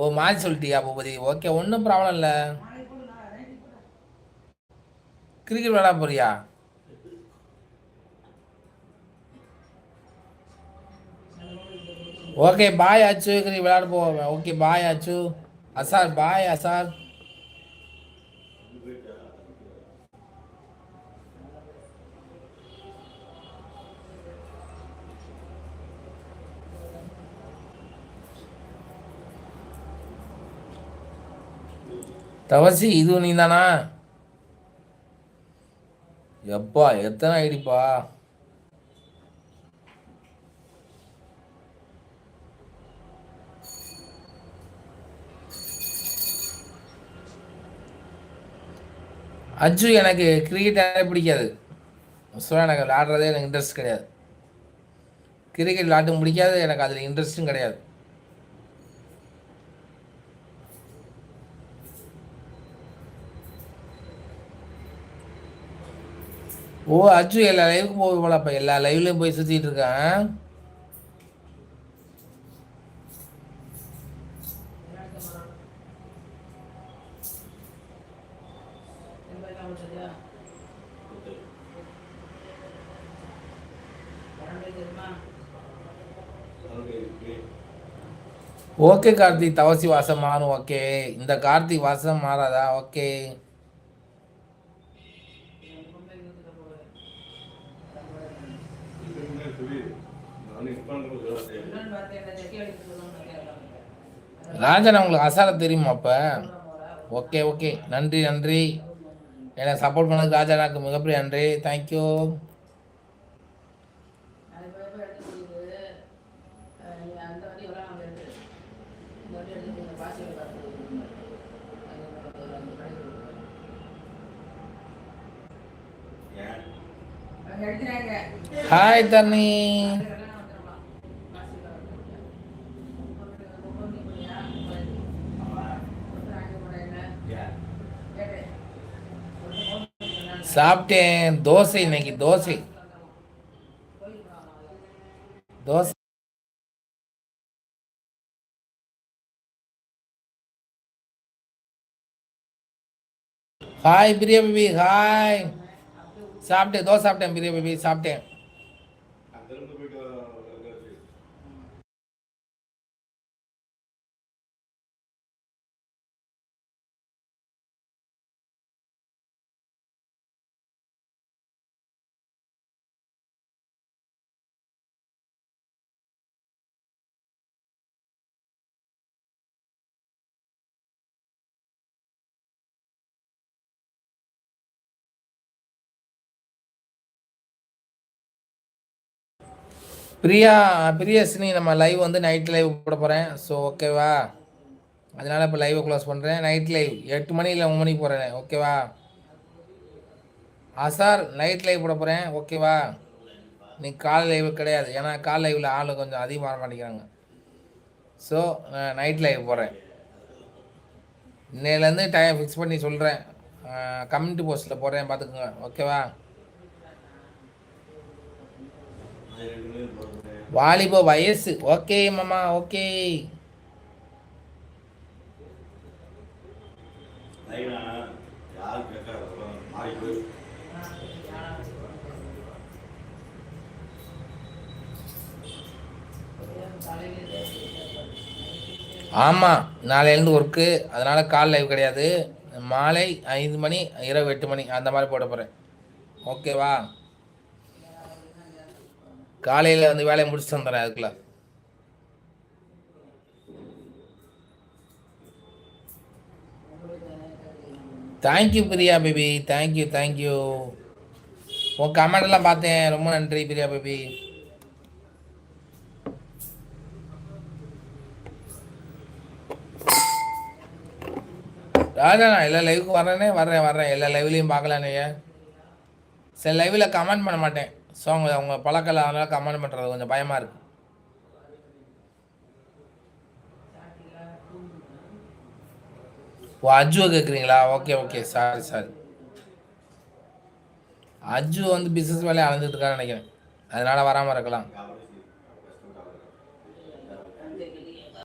ஓ மாறி சொல்லிட்டியா பூபதி? ஓகே ஒன்றும் ப்ராப்ளம் இல்லை. கிரிக்கெட் விளாட போறியா? ஓகே பாய் ஆச்சு கிரிக்கெட் விளையாட போவேன் ஓகே பாய் ஆச்சு அசார் பாய் அசார். தவசி இது நீ தானா எப்பா எத்தனை ஐடிப்பா? அஜு எனக்கு கிரிக்கெட் பிடிக்காது. ஸோ எனக்கு விளாடுறதே எனக்கு இன்ட்ரெஸ்ட் கிடையாது. கிரிக்கெட் விளாட்டும் பிடிக்காது எனக்கு அதில் இன்ட்ரெஸ்ட்டும் கிடையாது. ஓ அச்சு எல்லா லைவுக்கும் போக போலப்ப எல்லா லைவ்லையும் போய் சுற்றிட்டு இருக்கேன் ஓகே கார்த்திக். தவசி வாசம் மாறும். ஓகே. இந்த கார்த்திக் வாசம் மாறாதா? ஓகே. ராஜன் உங்களுக்கு அசார தெரியுமா அப்போ? Okay okay. நன்றி நன்றி. எனக்கு சப்போர்ட் பண்ணதுக்கு ராஜானாக்கு மிகப்பெரிய நன்றி. தேங்க்யூ ஹாய் தண்ணி சாப்பிட்டேன் தோசை இன்னைக்கு dosa dosa hi Priya baby hi சாப்பிட்டேன் தோசை சாப்பிட்டேன் பிரியா பேபி சாப்பிட்டேன் பிரியா பிரியஸ்னி நம்ம லைவ் வந்து நைட் லைவ் போட போகிறேன் ஸோ ஓகேவா அதனால் இப்போ லைவை க்ளோஸ் பண்ணுறேன் நைட் லைவ் எட்டு மணி இல்லை ஒம்பது மணிக்கு போகிறேன் ஓகேவா அசார் நைட் லைவ் போட போகிறேன் ஓகேவா நீ கால் லைவ் கிடையாது. ஏன்னா கால் லைவில் ஆள் கொஞ்சம் அதிகமாக வர மாட்டேங்கிறாங்க. ஸோ நைட் லைவ் போகிறேன் இன்னையிலேருந்து டைம் ஃபிக்ஸ் பண்ணி சொல்கிறேன் கம்யூனிட்டி போஸ்ட்டில் போடுறேன் பார்த்துக்குங்க ஓகேவா வாலிப வயசு. ஓகே மாமா ஓகே. ஆமாம் நாளையிலேருந்து ஒர்க்கு அதனால் கால் லைவ் கிடையாது. மாலை ஐந்து மணி இரவு எட்டு மணி அந்த மாதிரி போட போகிறேன் ஓகேவா? காலையில் வந்து வேலையை முடிச்சுட்டு வந்துடுறேன் அதுக்குள்ள. Thank you Priya baby. Thank you thank you உன் கமெண்ட் பார்த்தேன். ரொம்ப நன்றி பிரியா பேபி. ராஜா நான் எல்லா லைவுக்கும் வரேனே வர்றேன் வர்றேன் எல்லா லைவ்லையும் பார்க்கலானே சில லைவில் கமெண்ட் பண்ண மாட்டேன். ஸோ அவங்க அவங்க பழக்கல அதனால் கமெண்ட் பண்ணுறது கொஞ்சம் பயமாக இருக்குது ஓ அஜுவை கேட்குறீங்களா okay okay sorry sorry Aju வந்து பிஸ்னஸ் வேலையை அளந்துட்டு இருக்கான்னு நினைக்கிறேன். அதனால் வராமல் இருக்கலாம்.